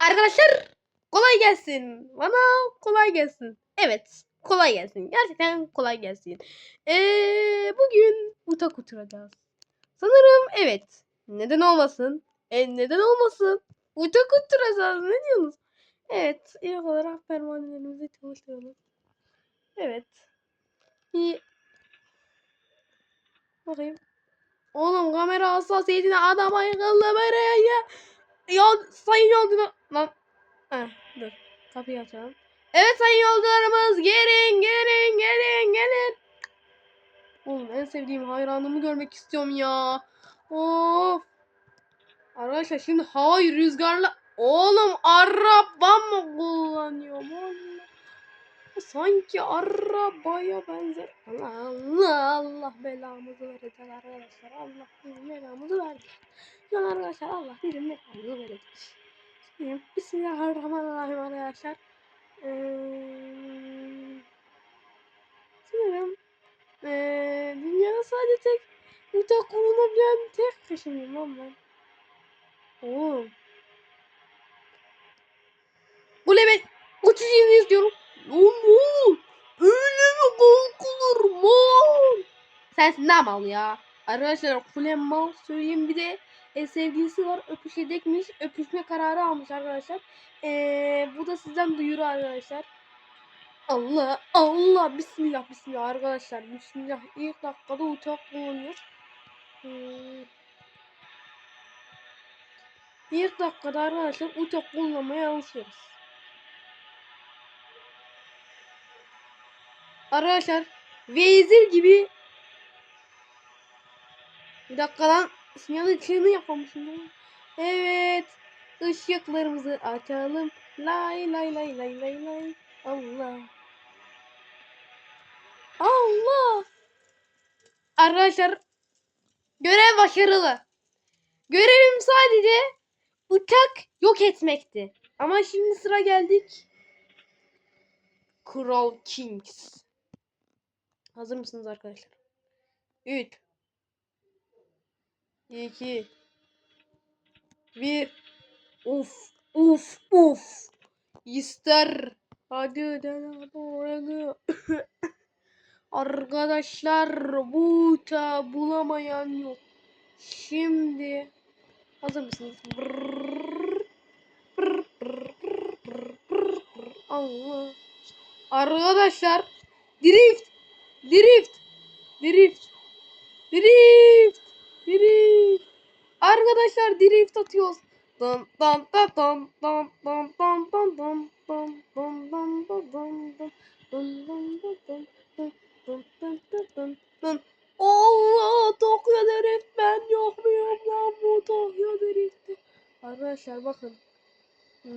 Arkadaşlar kolay gelsin. Bana kolay gelsin. Evet kolay gelsin. Gerçekten kolay gelsin. Ee, bugün utak oturacağız. Sanırım evet. Neden olmasın? E, neden olmasın? Utak oturacağız. Ne diyorsunuz? Evet. ilk olarak pervanelerimizi çalıştıralım. Evet. İyi. Bakayım. Oğlum kamera hassasiyetine adam ayıkıldı kameraya ya. Ya sayın yolcular. Lan. Heh, dur. Kapıyı açalım. Evet sayın yolcularımız gelin gelin gelin gelin. Oğlum en sevdiğim hayranımı görmek istiyorum ya. Of. Arkadaşlar şimdi havayı rüzgarla. Oğlum araba mı kullanıyorum oğlum? Sanki arabaya benzer. Allah Allah Allah belamızı verecek arkadaşlar. Allah bizim belamızı verecek. Ya arkadaşlar Allah bizim belamızı verecek. Şimdi Bismillahirrahmanirrahim arkadaşlar. Ee, sanırım ee, dünyada sadece tek uçak kullanabilen tek kişi miyim lan ben? Oğlum. Uleme uçucu istiyorum. Lan oğlum. Öyle mi korkulur mal? Sensin ne mal ya? Arkadaşlar kulem mal söyleyeyim bir de e, sevgilisi var öpüşecekmiş. Öpüşme kararı almış arkadaşlar. E, bu da sizden duyuru arkadaşlar. Allah Allah bismillah bismillah arkadaşlar bismillah ilk dakikada uçak kullanıyor. Hmm. İlk dakikada arkadaşlar uçak kullanmaya alışıyoruz. Arkadaşlar vezir gibi bir dakika lan sinyal ışığını yapmamışım ya. Evet ışıklarımızı açalım. Lay lay lay lay lay lay. Allah. Allah. Arkadaşlar görev başarılı. Görevim sadece uçak yok etmekti. Ama şimdi sıra geldik. Kral Kings. Hazır mısınız arkadaşlar? 3 2 1 Of of of İster Hadi Arkadaşlar bu ta bulamayan yok. Şimdi hazır mısınız? Allah. Arkadaşlar drift drift drift drift drift Arkadaşlar drift atıyoruz. Dan dan dan dan dan dan dan dan dan dan dan dan dan dan dan dan dan dın dın dın dın dın. Allah Tokyo Drift ben yok muyum lan bu Tokyo Drift'te. Arkadaşlar bakın. Hmm.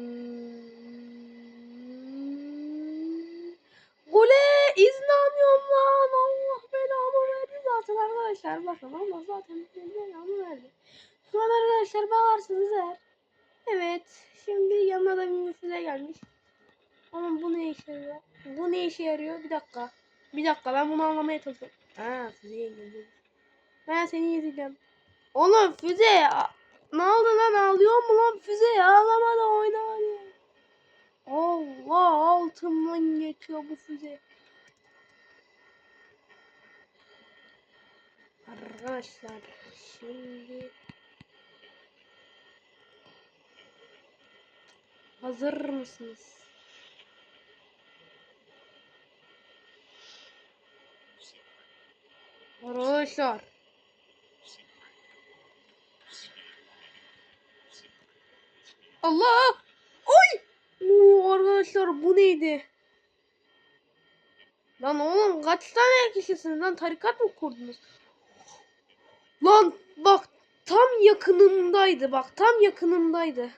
Gole izin almıyorum lan. Allah zaten arkadaşlar. Bakın Allah zaten belamı verdi. Şu an arkadaşlar bakarsınız eğer. Evet. Şimdi yanına da bir müfreze gelmiş. Ama bu ne işe yarıyor? Bu ne işe yarıyor? Bir dakika. Bir dakika ben bunu anlamaya çalışıyorum. Ha füzeye girdim. Ben seni izleyeceğim. Oğlum füze ne oldu lan ağlıyor mu lan füze ağlama da oyna. Allah altımdan geçiyor bu füze. Arkadaşlar şimdi hazır mısınız? Arkadaşlar. Allah! Oy! Oo, arkadaşlar bu neydi? Lan oğlum kaç tane kişisiniz lan tarikat mı kurdunuz? Lan bak tam yakınımdaydı bak tam yakınımdaydı.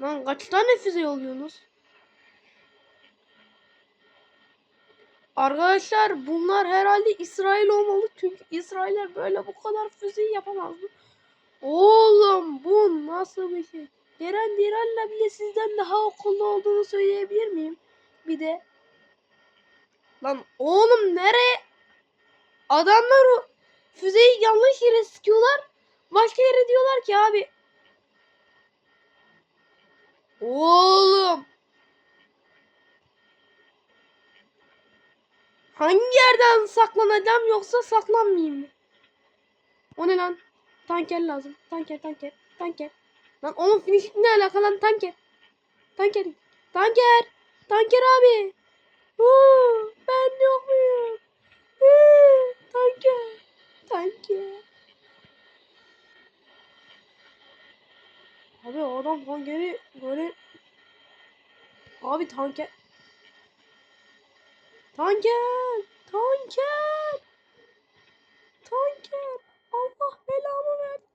Lan kaç tane füze yolluyorsunuz? Arkadaşlar bunlar herhalde İsrail olmalı. Çünkü İsrailler böyle bu kadar füzeyi yapamazdı. Oğlum bu nasıl bir şey? Deren Diren'le bile sizden daha akıllı olduğunu söyleyebilir miyim? Bir de. Lan oğlum nereye? Adamlar o füzeyi yanlış yere sıkıyorlar. Başka yere diyorlar ki abi. Oğlum. Hangi yerden saklanacağım yoksa saklanmayayım mı? O ne lan? Tanker lazım. Tanker, tanker, tanker. Lan onun finishing ne alaka lan tanker? Tanker, tanker, tanker abi. Huu, ben yok muyum? Tanker, tanker. Abi adam tankeri böyle... Abi tanker... Tanker! Tanker! Tanker! Allah belamı verdi.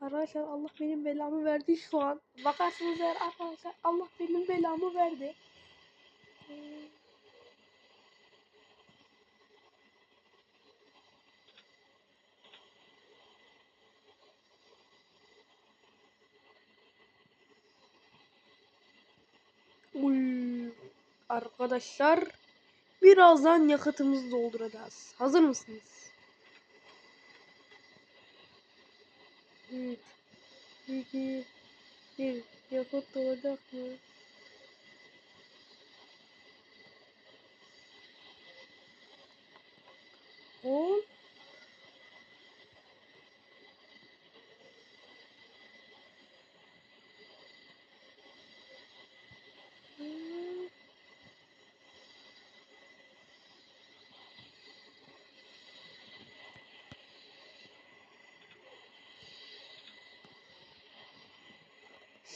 Arkadaşlar Allah benim belamı verdi şu an. Bakarsınız eğer arkadaşlar Allah benim belamı verdi. Uy. Arkadaşlar birazdan yakıtımızı dolduracağız. Hazır mısınız? Evet. 2 1 yakıt dolacak mı?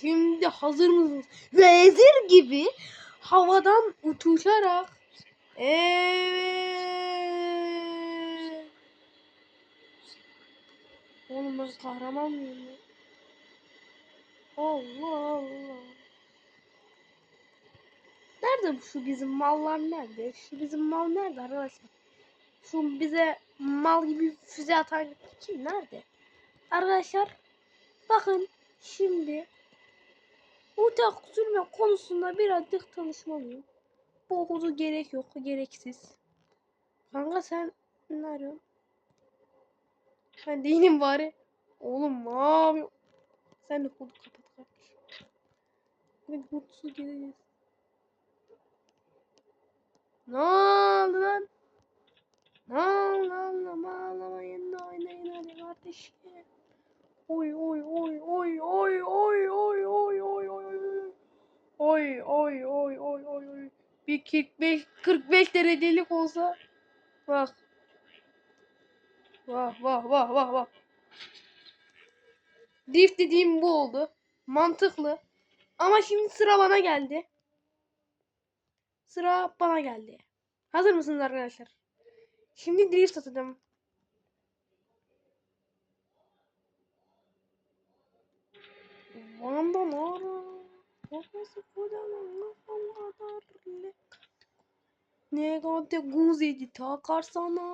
Şimdi hazır mısınız? Vezir gibi havadan uçuşarak Evet. Oğlum ben kahraman mıyım? Allah Allah. Nerede şu bizim mallar nerede? Şu bizim mal nerede arkadaşlar? Şu bize mal gibi füze atan kim nerede? Arkadaşlar bakın şimdi uçak sürme konusunda birazcık tanışmalıyım. Bu okudu gerek yok gereksiz. Kanka sen ne arıyorsun? Ben değilim bari. Oğlum ne yapıyorsun? Sen de kapat kardeşim. Ben mutsuz geleceğiz. Ne oldu lan? Ne oldu ağlama ağlamayın da oynayın hadi kardeşim. Oy oy oy oy oy oy oy oy oy oy oy oy oy oy bir 45 45 derecelik olsa bak vah vah vah vah vah Drift dediğim bu oldu. Mantıklı. Ama şimdi sıra bana geldi. Sıra bana geldi. Hazır mısınız arkadaşlar? Şimdi drift atacağım. Vanda nara. Ne gante guzidi takarsana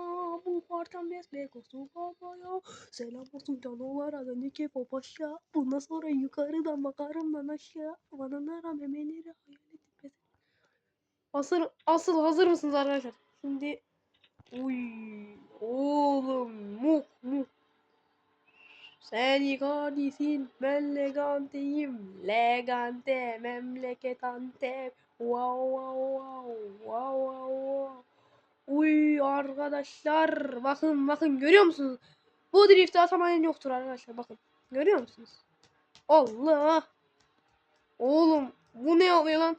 bu partam bez bekosu babaya Selam olsun canavar da ne kepo paşa Bundan sonra yukarıdan bakarım lan aşağı. Bana naram emeleri hayal edip bez Asıl, asıl hazır mısınız arkadaşlar? Şimdi Uy oğlum muk muk sen yıkadisin ben leganteyim legante memleket antep wow wow wow wow wow wow Uy arkadaşlar bakın bakın görüyor musunuz? Bu drifti atamayan yoktur arkadaşlar bakın. Görüyor musunuz? Allah. Oğlum bu ne oluyor lan?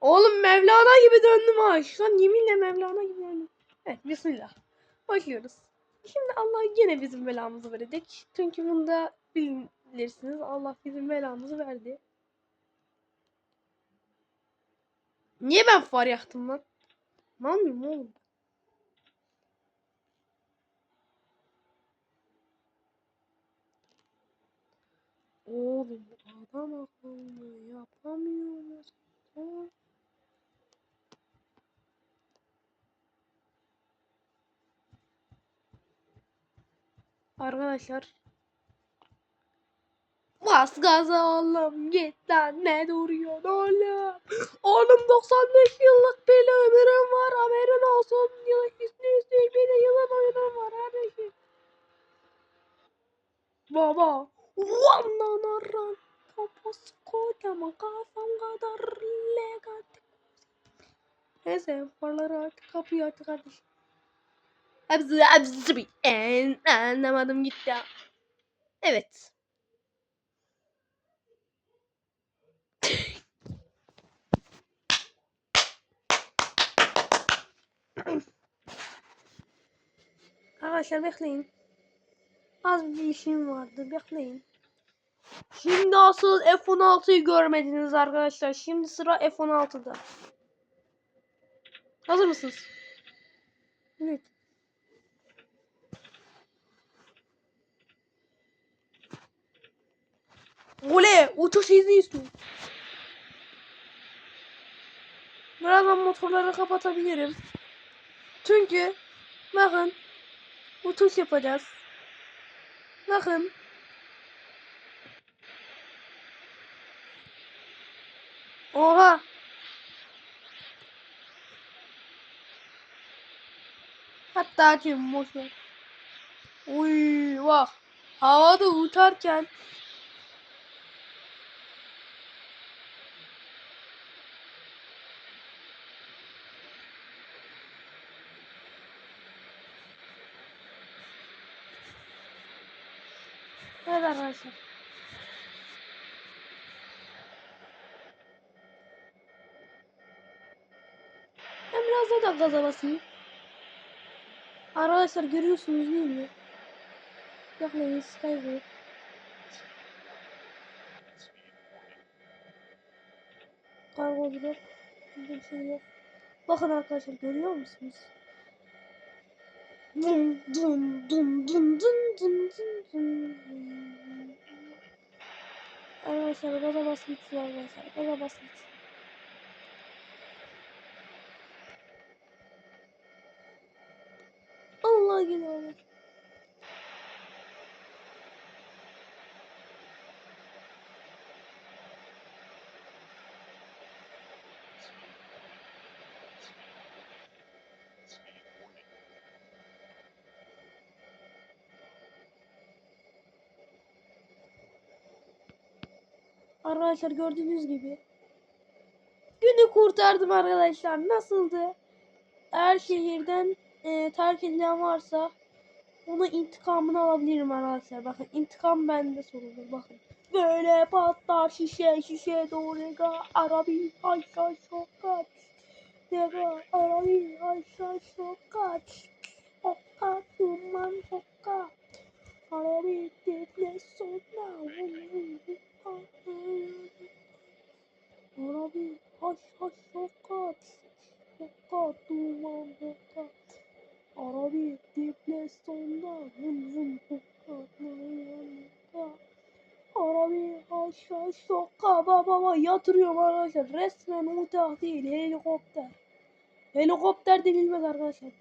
Oğlum Mevlana gibi döndüm ha. Şu an yeminle Mevlana gibi döndüm. Evet bismillah. Başlıyoruz. Şimdi Allah yine bizim belamızı verecek. Çünkü bunda bilirsiniz Allah bizim belamızı verdi. Niye ben far yaktım lan? Mal mıyım oğlum? Oğlum adam akıllı yapamıyoruz. Arkadaşlar Bas gaza oğlum git lan ne duruyorsun oğlum Oğlum 95 yıllık bir ömrüm var haberin olsun Yıllık üstü üstü bir de yılın oyunum var kardeşim baba. Vannanaran. Kafası kocaman kafam kadar legat. Neyse farları artık kapıyı artık kardeşim. Hepsi hepsi bir en anlamadım gitti. Evet. Arkadaşlar bekleyin. Az bir işim vardı. Bekleyin. Şimdi asıl F-16'yı görmediniz arkadaşlar. Şimdi sıra F-16'da. Hazır mısınız? Evet. Oley! Uçuş izni istiyor. Birazdan motorları kapatabilirim. Çünkü bakın uçuş yapacağız. Bakın. Oha! Hatta açayım boş ver. Uy bak. Havada uçarken Evet arkadaşlar. Ben biraz daha da gaza basayım. Arkadaşlar görüyorsunuz değil mi? Bakmayın Skyway. Kargo blok. Şey. Bakın arkadaşlar görüyor musunuz? Dum dum dum dum dum dum dum dum. Arkadaşlar gaza bas gitsin arkadaşlar. Gaza bas gitsin. Allah gidiyor. Arkadaşlar gördüğünüz gibi günü kurtardım arkadaşlar. Nasıldı? Eğer şehirden e, terk edilen varsa onun intikamını alabilirim arkadaşlar. Bakın intikam bende sorulur. Bakın. Böyle patlar şişe şişe doğru ga arabi aşağı sokaç. Dega arabi aşağı sokaç. Oka duman oka. Arabi dile sona. Arabi aşağı sokaç. Oka duman oka. Arabi diple sonda vın vın hukka hukka. Arabi aşağı soka baba baba yatırıyorum arkadaşlar. Resmen uçak değil helikopter. Helikopter denilmez arkadaşlar.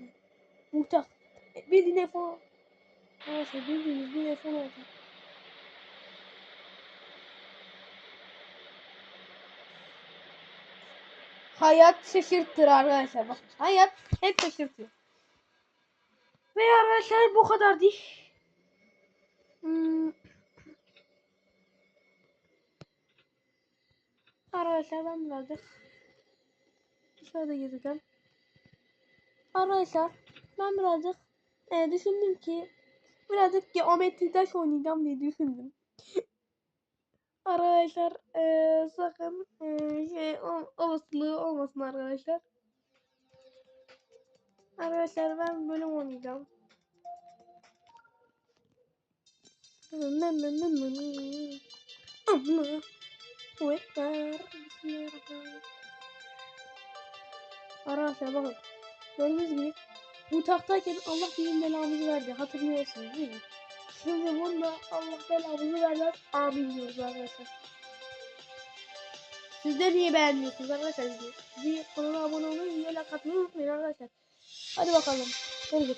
Uçak. E, Bildiğin F-16. Arkadaşlar bildiğiniz bir F-16. Hayat şaşırtır arkadaşlar. Bak hayat hep şaşırtıyor. Ve arkadaşlar bu kadar değil. Hmm. Arkadaşlar ben birazcık dışarıda gezeceğim. Arkadaşlar ben birazcık e, düşündüm ki birazcık geometri taş oynayacağım diye düşündüm. Arkadaşlar e, sakın e, şey ol- olasılığı olmasın arkadaşlar. Arkadaşlar ben bölüm oynayacağım. Allah. Ekber. Arkadaşlar bakın. Gördüğünüz gibi uçaktayken Allah bizim belamızı verdi. Hatırlıyorsunuz değil mi? Şimdi bunda Allah belamızı verler. Amin diyoruz arkadaşlar. Sizler niye beğenmiyorsunuz arkadaşlar? Bir kanala abone olmayı, videoya like atmayı unutmayın arkadaşlar. Hadi bakalım. Görüşürüz.